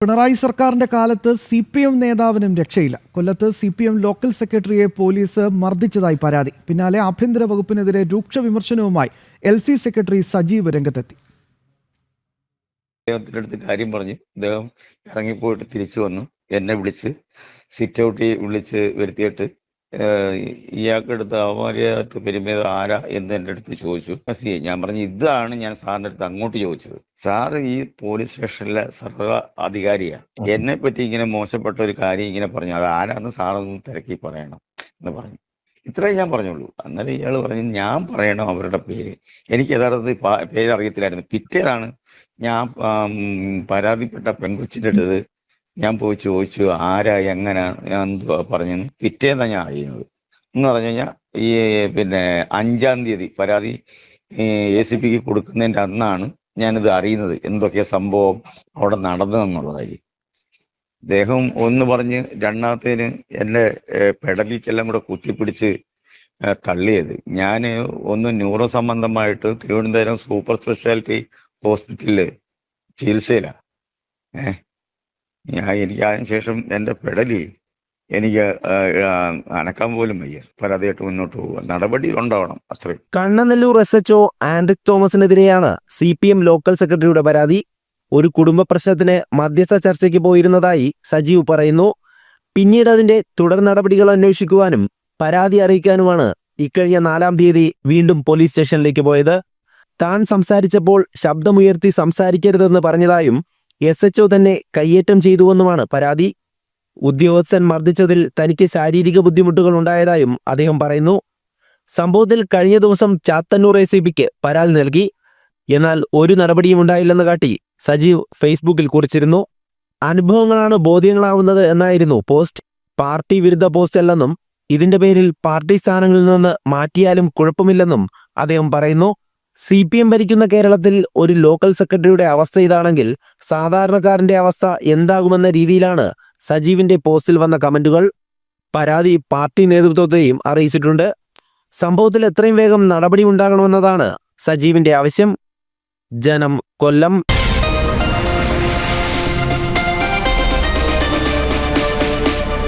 പിണറായി സർക്കാരിന്റെ കാലത്ത് C P M നേതാവിനും രക്ഷയില്ല. കൊല്ലത്ത് സി പി എം ലോക്കൽ സെക്രട്ടറിയെ പോലീസ് മർദ്ദിച്ചതായി പരാതി. പിന്നാലെ ആഭ്യന്തര വകുപ്പിനെതിരെ രൂക്ഷ വിമർശനവുമായി എൽ സി സെക്രട്ടറി സജീവ് രംഗത്തെത്തി. അദ്ദേഹത്തിന്റെ അടുത്ത് കാര്യം പറഞ്ഞ് അദ്ദേഹം ഇറങ്ങിപ്പോയിട്ട് തിരിച്ചു വന്നു. എന്നെ വിളിച്ച് സിറ്റ് ഔട്ട് വിളിച്ച് വരുത്തിയിട്ട് ഇയാൾക്കെടുത്ത് അവമര്യാദ പെരുമേത് ആരാ എന്ന് എന്റെ അടുത്ത് ചോദിച്ചു. സി ഞാൻ പറഞ്ഞു ഇതാണ് ഞാൻ സാറിന്റെ അടുത്ത് അങ്ങോട്ട് ചോദിച്ചത്. സാറ് ഈ പോലീസ് സ്റ്റേഷനിലെ സർവ അധികാരിയാണ് എന്നെ പറ്റി ഇങ്ങനെ മോശപ്പെട്ട ഒരു കാര്യം ഇങ്ങനെ പറഞ്ഞു. അത് ആരാന്ന് സാറൊന്ന് തിരക്കി പറയണം എന്ന് പറഞ്ഞു. ഇത്രേ ഞാൻ പറഞ്ഞുള്ളൂ. അന്നേരം ഇയാൾ പറഞ്ഞു ഞാൻ പറയണം അവരുടെ പേര്? എനിക്ക് യഥാർത്ഥത്തിൽ പേര് അറിയത്തില്ലായിരുന്നു പിറ്റേതാണ് ഞാൻ പരാതിപ്പെട്ട പെൺകൊച്ചിന്റെ അടുത്ത് ഞാൻ പോയി ചോദിച്ചു ആരാ? എങ്ങനെ? എന്തുവാ പറഞ്ഞു പിറ്റേന്നാ ഞാൻ അറിയുന്നത്. എന്ന് പറഞ്ഞു കഴിഞ്ഞാൽ ഈ പിന്നെ അഞ്ചാം തീയതി പരാതി എ സി പിക്ക് കൊടുക്കുന്നതിന്റെ അന്നാണ് ഞാനിത് അറിയുന്നത്. എന്തൊക്കെയാ സംഭവം അവിടെ നടന്നതെന്നുള്ളതായി അദ്ദേഹം ഒന്ന് പറഞ്ഞ് രണ്ടാമത്തേന് ഏഹ്, പെടലിക്കെല്ലാം കൂടെ കുത്തിപ്പിടിച്ച് തള്ളിയത്. ഞാൻ ഒന്ന് ന്യൂറോ സംബന്ധമായിട്ട് തിരുവനന്തപുരം സൂപ്പർ സ്പെഷ്യാലിറ്റി ഹോസ്പിറ്റലിൽ ചികിത്സയിലാണ് ഏഹ് ഞാൻ എനിക്ക് അതിനുശേഷം എന്റെ പെടലി എനിക്ക് അനക്കാൻ പോലും വയ്യ. പരാതിയായിട്ട് മുന്നോട്ട് പോവുക. നടപടി ഉണ്ടാവണം അത്രയും Kannanellur S H O Andrich തോമസിനെതിരെയാണ് സി പി എം ലോക്കൽ സെക്രട്ടറിയുടെ പരാതി. ഒരു കുടുംബ പ്രശ്നത്തിന് മധ്യസ്ഥ ചർച്ചയ്ക്ക് പോയിരുന്നതായി സജീവ് പറയുന്നു. പിന്നീട് അതിന്റെ തുടർ നടപടികൾ അന്വേഷിക്കുവാനും പരാതി അറിയിക്കാനുമാണ് ഇക്കഴിഞ്ഞ നാലാം തീയതി വീണ്ടും പോലീസ് സ്റ്റേഷനിലേക്ക് പോയത്. താൻ സംസാരിച്ചപ്പോൾ ശബ്ദമുയർത്തി സംസാരിക്കരുതെന്ന് പറഞ്ഞതായും എസ് എച്ച്ഒ തന്നെ കയ്യേറ്റം ചെയ്തുവെന്നുമാണ് പരാതി. ഉദ്യോഗസ്ഥൻ മർദ്ദിച്ചതിൽ തനിക്ക് ശാരീരിക ബുദ്ധിമുട്ടുകൾ ഉണ്ടായതായും അദ്ദേഹം പറയുന്നു. സംഭവത്തിൽ കഴിഞ്ഞ ദിവസം ചാത്തന്നൂർ എ സി പിക്ക് പരാതി നൽകി. എന്നാൽ ഒരു നടപടിയും ഉണ്ടായില്ലെന്ന് കാട്ടി സജീവ് ഫേസ്ബുക്കിൽ കുറിച്ചിരുന്നു. അനുഭവങ്ങളാണ് ബോധ്യങ്ങളാവുന്നത് എന്നായിരുന്നു പോസ്റ്റ്. പാർട്ടി വിരുദ്ധ പോസ്റ്റ് അല്ലെന്നും ഇതിന്റെ പേരിൽ പാർട്ടി സ്ഥാനങ്ങളിൽ നിന്ന് മാറ്റിയാലും കുഴപ്പമില്ലെന്നും അദ്ദേഹം പറയുന്നു. സി പി എം ഭരിക്കുന്ന കേരളത്തിൽ ഒരു ലോക്കൽ സെക്രട്ടറിയുടെ അവസ്ഥ ഇതാണെങ്കിൽ സാധാരണക്കാരന്റെ അവസ്ഥ എന്താകുമെന്ന രീതിയിലാണ് സജീവിന്റെ പോസ്റ്റിൽ വന്ന കമന്റുകൾ പരാതി പാർട്ടി നേതൃത്വത്തെയും അറിയിച്ചിട്ടുണ്ട്. സംഭവത്തിൽ എത്രയും വേഗം നടപടി ഉണ്ടാകണമെന്നതാണ് സജീവിന്റെ ആവശ്യം. ജനം കൊല്ലം.